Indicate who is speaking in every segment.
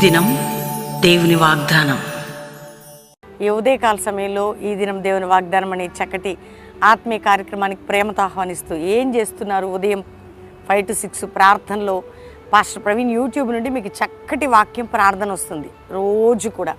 Speaker 1: దినం దేవుని వాగ్దానం.
Speaker 2: ఈ ఉదయకాల సమయంలో ఈ దినం దేవుని వాగ్దానం అనే చక్కటి ఆత్మీయ కార్యక్రమానికి ప్రేమతో ఆహ్వానిస్తూ ఏం చేస్తున్నారు? ఉదయం ఫైవ్ టు సిక్స్ ప్రార్థనలో పాస్టర్ ప్రవీణ్ యూట్యూబ్ నుండి మీకు చక్కటి వాక్యం ప్రార్థన వస్తుంది. రోజు కూడా.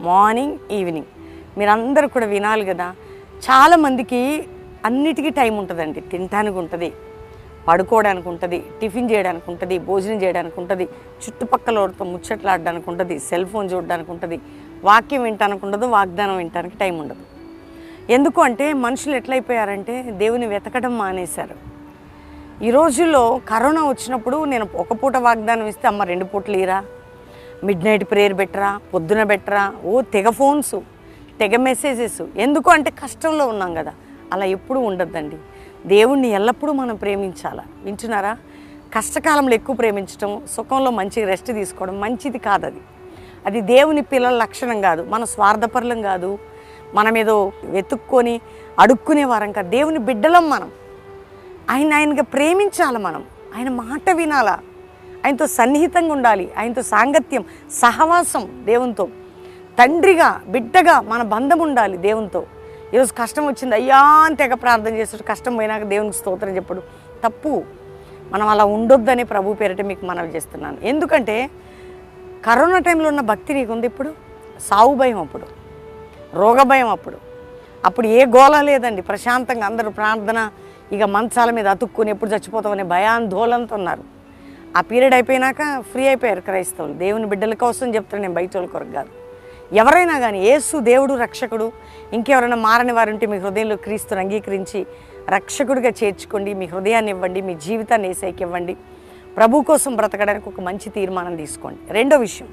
Speaker 2: Morning evening. మీరందరూ కూడా వినాలి కదా? చాలామందికి అన్నిటికీ టైం ఉంటుందండి. తినటానికి ఉంటుంది. పడుకోవడానికి ఉంటుంది టిఫిన్ చేయడానికి ఉంటుంది భోజనం చేయడానికి ఉంటుంది చుట్టుపక్కల వారితో ముచ్చట్లాడడానికి ఉంటుంది సెల్ ఫోన్ చూడడానికి ఉంటుంది వాక్యం వినటానికి ఉండదు వాగ్దానం వినటానికి టైం ఉండదు. ఎందుకు అంటే మనుషులు ఎట్లయిపోయారంటే దేవుని వెతకడం మానేశారు. ఈ రోజుల్లో కరోనా వచ్చినప్పుడు నేను ఒక పూట వాగ్దానం ఇస్తే అమ్మ రెండు పూటలు ఇరా మిడ్ నైట్ ప్రేయర్ పెట్టరా పొద్దున పెట్టరా ఓ తెగ ఫోన్స్ తెగ మెసేజెస్ ఎందుకు అంటే కష్టంలో ఉన్నాం కదా అలా ఎప్పుడూ ఉండద్దండి. దేవుణ్ణి ఎల్లప్పుడూ మనం ప్రేమించాలా? వింటున్నారా? కష్టకాలంలో ఎక్కువ ప్రేమించడం సుఖంలో మంచి రెస్ట్ తీసుకోవడం మంచిది కాదు అది అది దేవుని పిల్లల లక్షణం కాదు. మన స్వార్థపరులం కాదు. మనం ఏదో వెతుక్కొని అడుక్కునే వారం కాదు. దేవుని బిడ్డలం మనం. ఆయన ఆయనగా ప్రేమించాలి మనం. ఆయన మాట వినాలా? ఆయనతో సన్నిహితంగా ఉండాలి. ఆయనతో సాంగత్యం సహవాసం దేవునితో. తండ్రిగా బిడ్డగా మన బంధం ఉండాలి దేవునితో. ఈరోజు కష్టం వచ్చింది. అయ్యా అని తెగ ప్రార్థన చేస్తాడు కష్టం పోయినాక దేవునికి స్తోత్రం చెప్పడు. తప్పు. మనం అలా ఉండొద్దని ప్రభు పేరిట మీకు మనవి చేస్తున్నాను. ఎందుకంటే కరోనా టైంలో ఉన్న భక్తి నీకుంది ఇప్పుడు. సావు భయం అప్పుడు. రోగ భయం అప్పుడు. అప్పుడు ఏ గోళ లేదండి. ప్రశాంతంగా అందరూ ప్రార్థన ఇక మంచాల మీద అతుక్కుని ఎప్పుడు చచ్చిపోతామనే భయాందోళనతో ఉన్నారు. ఆ పీరియడ్ అయిపోయినాక ఫ్రీ అయిపోయారు క్రైస్తవులు. దేవుని బిడ్డల కోసం చెప్తాను నేను బయట వాళ్ళ కొరకు కాదు. ఎవరైనా కానీ యేసు దేవుడు రక్షకుడు ఇంకెవరైనా మారని వారుంటే మీ హృదయంలో క్రీస్తుని అంగీకరించి రక్షకుడిగా చేర్చుకోండి మీ హృదయాన్ని ఇవ్వండి మీ జీవితాన్ని ఏసైకి ఇవ్వండి. ప్రభు కోసం బ్రతకడానికి ఒక మంచి తీర్మానం తీసుకోండి. రెండో విషయం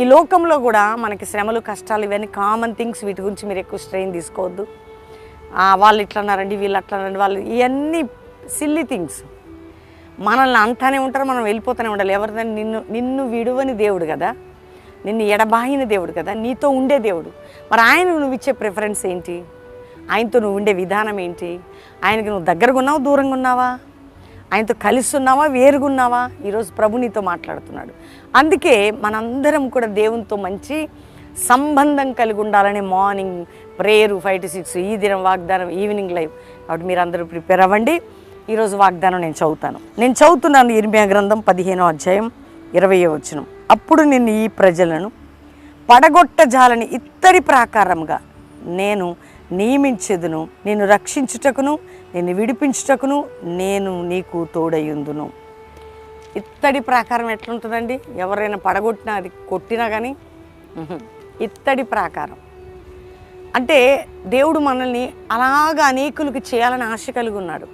Speaker 2: ఈ లోకంలో కూడా మనకి శ్రమలు కష్టాలు ఇవన్నీ కామన్ థింగ్స్ వీటి గురించి మీరు ఎక్కువ స్ట్రెయిన్ తీసుకోవద్దు. వాళ్ళు ఇట్లా అన్నారండి వీళ్ళు అట్లా అన్నారండి వాళ్ళు ఇవన్నీ సిల్లీ థింగ్స్ మనల్ని అంటానే ఉంటారు మనం వెళ్ళిపోతూనే ఉండాలి. ఎవరిదని నిన్ను నిన్ను విడువని దేవుడు కదా నిన్ను ఎడబాయిన దేవుడు కదా నీతో ఉండే దేవుడు. మరి ఆయన నువ్వు ఇచ్చే ప్రిఫరెన్స్ ఏంటి? ఆయనతో నువ్వు ఉండే విధానం ఏంటి? ఆయనకి నువ్వు దగ్గరగా ఉన్నావా దూరంగా ఉన్నావా? ఆయనతో కలిసి ఉన్నావా వేరుగా ఉన్నావా? ఈరోజు ప్రభు నీతో మాట్లాడుతున్నాడు. అందుకే మనందరం కూడా దేవునితో మంచి సంబంధం కలిగి ఉండాలని morning prayer five to six ఈ దినం వాగ్దానం ఈవినింగ్ లైవ్ కాబట్టి మీరు అందరూ ప్రిపేర్ అవ్వండి. ఈరోజు వాగ్దానం నేను చదువుతాను. నేను చదువుతున్నాను ఇర్మియా గ్రంథం పదిహేనో అధ్యాయం ఇరవయో వచనం. అప్పుడు నిన్ను ఈ ప్రజలను పడగొట్టజాలని ఇత్తడి ప్రాకారంగా నేను నియమించెదును నేను రక్షించుటకును నేను విడిపించుటకును నేను నీకు తోడయ్యుందును. ఇత్తడి ప్రాకారం ఎట్లుంటుందండి? ఎవరైనా పడగొట్టినా అది కొట్టినా కానీ ఇత్తడి ప్రాకారం. అంటే దేవుడు మనల్ని అలాగా అనేకులకు చేయాలని ఆశ కలిగి ఉన్నాడు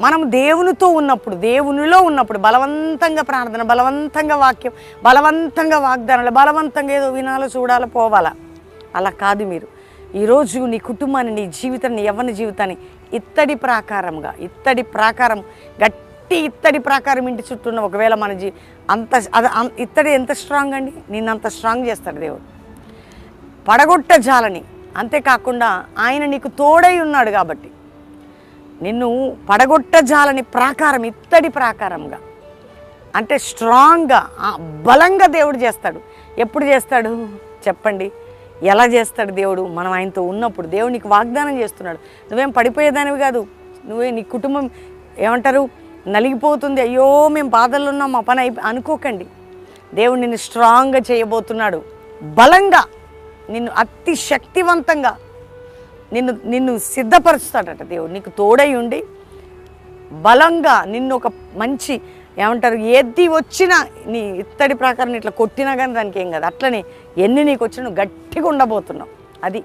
Speaker 2: మనం దేవునితో ఉన్నప్పుడు దేవునిలో ఉన్నప్పుడు బలవంతంగా ప్రార్థన బలవంతంగా వాక్యం బలవంతంగా వాగ్దానాలు బలవంతంగా ఏదో వినాలో చూడాలో పోవాలా? అలా కాదు మీరు. ఈరోజు నీ కుటుంబాన్ని నీ జీవితాన్ని నీ యవ్వన జీవితాన్ని ఇత్తడి ప్రాకారంగా ఇత్తడి ప్రాకారం గట్టి ఇత్తడి ప్రాకారం ఇంటి చుట్టూ ఉన్న ఒకవేళ మన జీ అంత అది ఇత్తడి ఎంత స్ట్రాంగ్ అండి? నిన్నంత స్ట్రాంగ్ చేస్తాడు దేవుడు. పడగొట్ట జాలని. అంతేకాకుండా ఆయన నీకు తోడై ఉన్నాడు కాబట్టి. నిన్ను పడగొట్ట జాలని ప్రాకారం ఇత్తడి ప్రాకారంగా. అంటే స్ట్రాంగ్గా బలంగా దేవుడు చేస్తాడు. ఎప్పుడు చేస్తాడు? చెప్పండి. ఎలా చేస్తాడు దేవుడు? మనం ఆయనతో ఉన్నప్పుడు దేవుడు నీకు వాగ్దానం చేస్తున్నాడు. నువ్వేం పడిపోయేదానివి కాదు. నువ్వే నీ కుటుంబం ఏమంటారు? నలిగిపోతుంది. అయ్యో మేము బాధల్లో ఉన్నాం మా పని అయిపో అనుకోకండి. దేవుడు నిన్ను స్ట్రాంగ్గా చేయబోతున్నాడు. బలంగా నిన్ను అతి శక్తివంతంగా. నిన్ను నిన్ను సిద్ధపరుస్తాడట దేవుడు. నీకు తోడై ఉండి బలంగా నిన్ను ఒక మంచి ఏమంటారు ఏది వచ్చినా నీ ఇత్తడి ప్రకారం ఇట్లా కొట్టినా కానీ దానికి ఏం కాదు. అట్లనే ఎన్ని నీకు వచ్చినా నువ్వు గట్టిగా ఉండబోతున్నావు. అది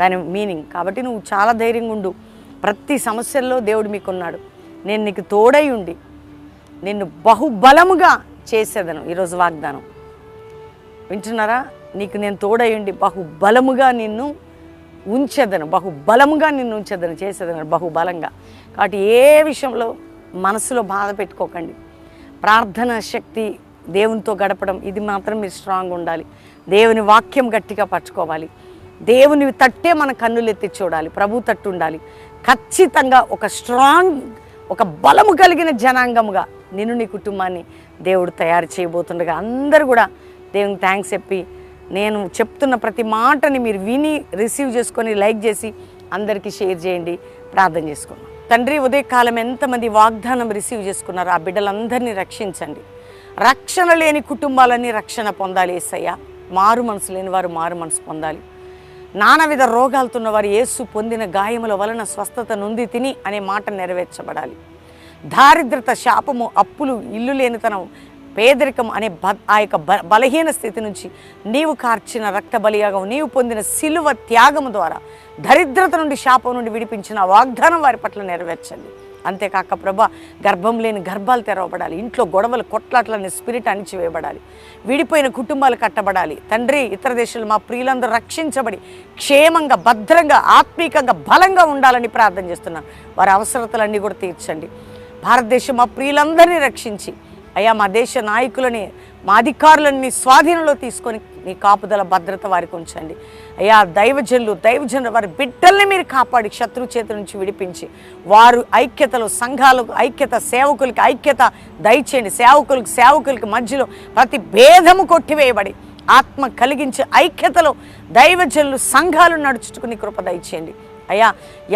Speaker 2: దాని మీనింగ్. కాబట్టి నువ్వు చాలా ధైర్యంగా ఉండు. ప్రతి సమస్యల్లో దేవుడు మీకున్నాడు. నేను నీకు తోడై ఉండి నిన్ను బహుబలముగా చేసేదను ఈరోజు వాగ్దానం. వింటున్నారా? నీకు నేను తోడై ఉండి బహుబలముగా నిన్ను ఉంచేదను బహుబలముగా నిన్ను ఉంచేదను చేసేదను బహుబలంగా. కాబట్టి ఏ విషయంలో మనసులో బాధ పెట్టుకోకండి. ప్రార్థన శక్తి దేవునితో గడపడం ఇది మాత్రం మీరు స్ట్రాంగ్ ఉండాలి. దేవుని వాక్యం గట్టిగా పట్టుకోవాలి. దేవుని తట్టే మన కన్నులెత్తి చూడాలి. ప్రభు తట్టు ఉండాలి. ఖచ్చితంగా ఒక స్ట్రాంగ్ ఒక బలము కలిగిన జనాంగముగా నిన్ను నీ కుటుంబాన్ని దేవుడు తయారు చేయబోతుండగా అందరూ కూడా దేవునికి థ్యాంక్స్ చెప్పి నేను చెప్తున్న ప్రతి మాటని మీరు విని రిసీవ్ చేసుకొని లైక్ చేసి అందరికీ షేర్ చేయండి. ప్రార్థన చేసుకున్నాం తండ్రి ఉదయకాలం ఎంతమంది వాగ్దానం రిసీవ్ చేసుకున్నారో ఆ బిడ్డలందరినీ రక్షించండి. రక్షణ లేని కుటుంబాలన్నీ రక్షణ పొందాలి ఏసయ్య. మారు మనసు లేని వారు మారు మనసు పొందాలి. నానావిధ రోగాలతో వారు యేసు పొందిన గాయముల వలన స్వస్థత నుండి తిని అనే మాట నెరవేర్చబడాలి. దారిద్రత శాపము అప్పులు ఇల్లు లేనితనం పేదరికం అనే బ ఆ యొక్క బ బలహీన స్థితి నుంచి నీవు కార్చిన రక్త బలియాగం నీవు పొందిన సిలువ త్యాగము ద్వారా దరిద్రత నుండి శాపం నుండి విడిపించిన వాగ్దానం వారి పట్ల నెరవేర్చండి. అంతేకాక ప్రభ గర్భం లేని గర్భాలు తెరవబడాలి ఇంట్లో గొడవలు కొట్లాట్లని స్పిరిట్ అణిచివేయబడాలి విడిపోయిన కుటుంబాలు కట్టబడాలి. తండ్రి ఇతర దేశాలు మా ప్రియులందరూ రక్షించబడి క్షేమంగా భద్రంగా ఆత్మీకంగా బలంగా ఉండాలని ప్రార్థన చేస్తున్నాను. వారి అవసరతలన్నీ కూడా తీర్చండి. భారతదేశం మా ప్రియులందరినీ రక్షించి అయ్యా మా దేశ నాయకులని మా అధికారులని నీ స్వాధీనంలో తీసుకొని నీ కాపుదల భద్రత వారికి ఉంచండి. అయ్యా దైవజనులు దైవజనులు వారి బిడ్డల్ని మీరు కాపాడి శత్రు చేతి నుంచి విడిపించి వారు ఐక్యతలో సంఘాలకు ఐక్యత సేవకులకి ఐక్యత దయచేయండి. సేవకులకు సేవకులకి మధ్యలో ప్రతి భేదము కొట్టివేయబడి ఆత్మ కలిగించే ఐక్యతలో దైవజనులు సంఘాలు నడుచుకుని కృప దయచేయండి. అయ్యా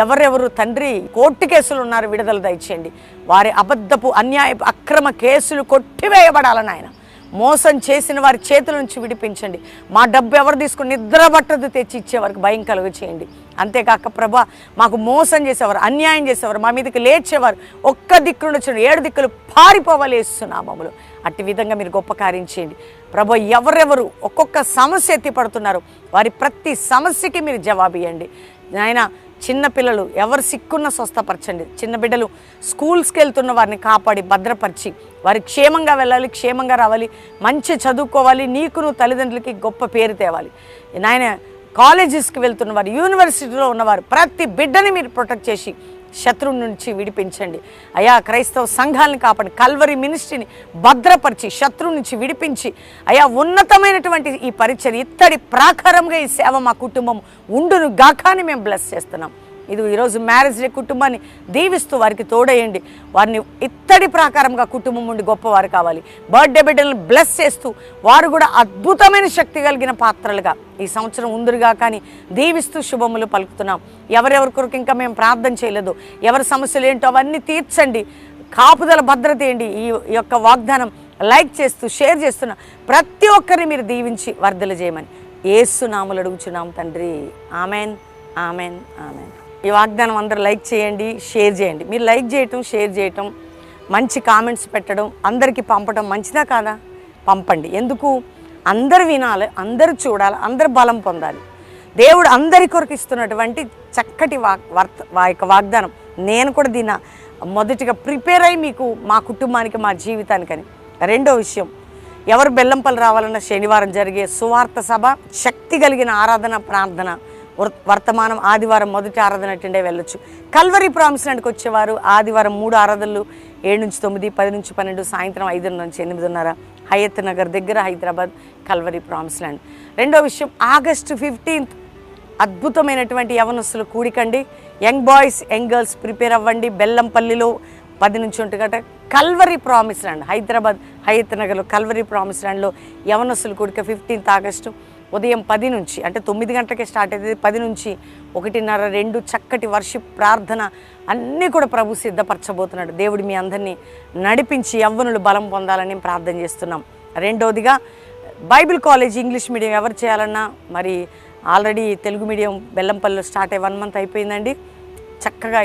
Speaker 2: ఎవరెవరు తండ్రి కోర్టు కేసులు ఉన్నారు విడుదల దయచేయండి. వారి అబద్ధపు అన్యాయపు అక్రమ కేసులు కొట్టివేయబడాలని ఆయన. మోసం చేసిన వారి చేతుల నుంచి విడిపించండి. మా డబ్బు ఎవరు తీసుకుని నిద్రబట్టదు తెచ్చి ఇచ్చేవారికి భయం కలుగ చేయండి అంతేకాక ప్రభా మాకు మోసం చేసేవారు అన్యాయం చేసేవారు మా మీదకి లేచేవారు ఒక్క దిక్కును వచ్చిన ఏడు దిక్కులు పారిపోవలేస్తున్నామములు అట్టి విధంగా మీరు గొప్ప కార్యం చేయండి. ప్రభు ఎవరెవరు ఒక్కొక్క సమస్య ఎత్తి పడుతున్నారు వారి ప్రతి సమస్యకి మీరు జవాబు ఇవ్వండి నాయన చిన్న పిల్లలు ఎవరు సిక్కున్న స్వస్థపరచండి. చిన్న బిడ్డలు స్కూల్స్కి వెళ్తున్న వారిని కాపాడి భద్రపరిచి వారి క్షేమంగా వెళ్ళాలి క్షేమంగా రావాలి మంచి చదువుకోవాలి నీకు నువ్వు తల్లిదండ్రులకి గొప్ప పేరు తేవాలి. నాయన కాలేజెస్కి వెళ్తున్న వారు యూనివర్సిటీలో ఉన్నవారు ప్రతి బిడ్డని మీరు ప్రొటెక్ట్ చేసి శత్రువు నుంచి విడిపించండి. అయా క్రైస్తవ సంఘాలను కాపాడి కల్వరి మినిస్ట్రీని భద్రపరిచి శత్రువు నుంచి విడిపించి అయా ఉన్నతమైనటువంటి ఈ పరిచయం ఇత్తడి ప్రాకారంగా ఈ సేవ మా కుటుంబం ఉండును గాకాని మేము బ్లెస్ చేస్తున్నాం. ఇది ఈరోజు మ్యారేజ్ డే కుటుంబాన్ని దీవిస్తూ వారికి తోడేయండి వారిని ఇత్తడి ప్రాకారంగా కుటుంబం ఉండి గొప్పవారు కావాలి. బర్త్డే బిడ్డలను బ్లెస్ చేస్తూ వారు కూడా అద్భుతమైన శక్తి కలిగిన పాత్రలుగా ఈ సంవత్సరం ఉందిరుగా కానీ దీవిస్తూ శుభములు పలుకుతున్నాం. ఎవరెవరి కొరకు ఇంకా మేము ప్రార్థన చేయలేదు. ఎవరి సమస్యలు ఏంటో అవన్నీ తీర్చండి. కాపుదల భద్రత ఏంటి? ఈ ఈ యొక్క వాగ్దానం లైక్ చేస్తూ షేర్ చేస్తున్న ప్రతి ఒక్కరిని మీరు దీవించి వర్ధలు చేయమని. ఏసునాములు అడుగుచున్నాం తండ్రి. ఆమెన్. ఆమెన్. ఆమెన్. ఈ వాగ్దానం అందరూ లైక్ చేయండి షేర్ చేయండి. మీరు లైక్ చేయటం షేర్ చేయటం మంచి కామెంట్స్ పెట్టడం అందరికీ పంపడం మంచిదా కాదా? పంపండి. ఎందుకు? అందరు వినాలి అందరూ చూడాలి అందరు బలం పొందాలి. దేవుడు అందరి కొరకు ఇస్తున్నటువంటి చక్కటి వా వర్త యొక్క వాగ్దానం. నేను కూడా దీన్ని మొదటిగా ప్రిపేర్ అయ్యి మీకు మా కుటుంబానికి మా జీవితానికని. రెండో విషయం ఎవరు బెల్లంపల్లి రావాలన్న శనివారం జరిగే సువార్త సభ శక్తి కలిగిన ఆరాధన ప్రార్థన వర్తమానం ఆదివారం మొదటి ఆరాధన అటెండే వెళ్ళొచ్చు. కల్వరి ప్రామిస్ ల్యాండ్కి వచ్చేవారు ఆదివారం మూడు ఆరాధనలు ఏడు నుంచి తొమ్మిది పది నుంచి పన్నెండు సాయంత్రం ఐదు నుంచి ఎనిమిదిన్నర హయత్ నగర్ దగ్గర హైదరాబాద్ కల్వరి ప్రామిస్ ల్యాండ్. రెండో విషయం ఆగస్టు ఫిఫ్టీన్త్ అద్భుతమైనటువంటి యవనస్తులు కూడికండి. Young boys young girls prepare అవ్వండి. బెల్లంపల్లిలో పది నుంచి ఒంటి గంట. Calvary promise land Hyderabad Hayath నగర్లో కల్వరి ప్రామిస్ ల్యాండ్లో యవనస్తులు కూడిక ఫిఫ్టీన్త్ ఆగస్టు ఉదయం పది నుంచి అంటే తొమ్మిది గంటలకే స్టార్ట్ అవుతుంది పది నుంచి ఒకటిన్నర రెండు చక్కటి వర్షిప్ ప్రార్థన అన్నీ కూడా ప్రభు సిద్ధపరచబోతున్నాడు. దేవుడు మీ అందరినీ నడిపించి యవ్వనులు బలం పొందాలని ప్రార్థన చేస్తున్నాం. రెండవదిగా బైబిల్ కాలేజ్ ఇంగ్లీష్ మీడియం ఎవరు చేయాలన్నా మరి ఆల్రెడీ తెలుగు మీడియం బెల్లంపల్లిలో స్టార్ట్ అయ్యి వన్ మంత్ అయిపోయిందండి. చక్కగా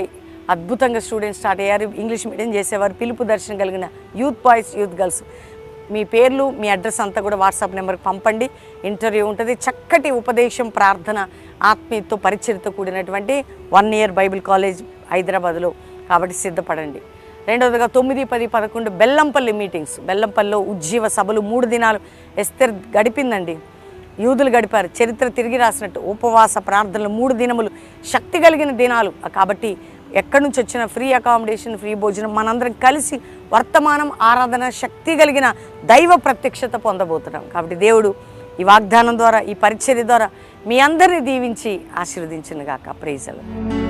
Speaker 2: అద్భుతంగా స్టూడెంట్స్ స్టార్ట్ అయ్యారు. ఇంగ్లీష్ మీడియం చేసేవారు. పిలుపు దర్శనం కలిగిన యూత్ బాయ్స్ యూత్ గర్ల్స్ మీ పేర్లు మీ అడ్రస్ అంతా కూడా వాట్సాప్ నెంబర్కి పంపండి. ఇంటర్వ్యూ ఉంటుంది. చక్కటి ఉపదేశం ప్రార్థన ఆత్మీయతో పరిచయతో కూడినటువంటి వన్ ఇయర్ బైబిల్ కాలేజ్ హైదరాబాద్లో. కాబట్టి సిద్ధపడండి. రెండవదిగా తొమ్మిది పది పదకొండు బెల్లంపల్లి మీటింగ్స్ బెల్లంపల్లిలో ఉజ్జీవ సభలు మూడు దినాలు. ఎస్తర్ గడిపిందండి. యూదులు గడిపారు. చరిత్ర తిరిగి రాసినట్టు. ఉపవాస ప్రార్థనలు మూడు దినములు. శక్తి కలిగిన దినాలు. కాబట్టి ఎక్కడి నుంచి వచ్చిన ఫ్రీ అకామిడేషన్ ఫ్రీ భోజనం మనందరం కలిసి వర్తమానం ఆరాధన శక్తి కలిగిన దైవ ప్రత్యక్షత పొందబోతున్నాం. కాబట్టి దేవుడు ఈ వాగ్దానం ద్వారా ఈ పరిచర్య ద్వారా మీ అందరిని దీవించి ఆశీర్వదించిన గాక ప్రేజలు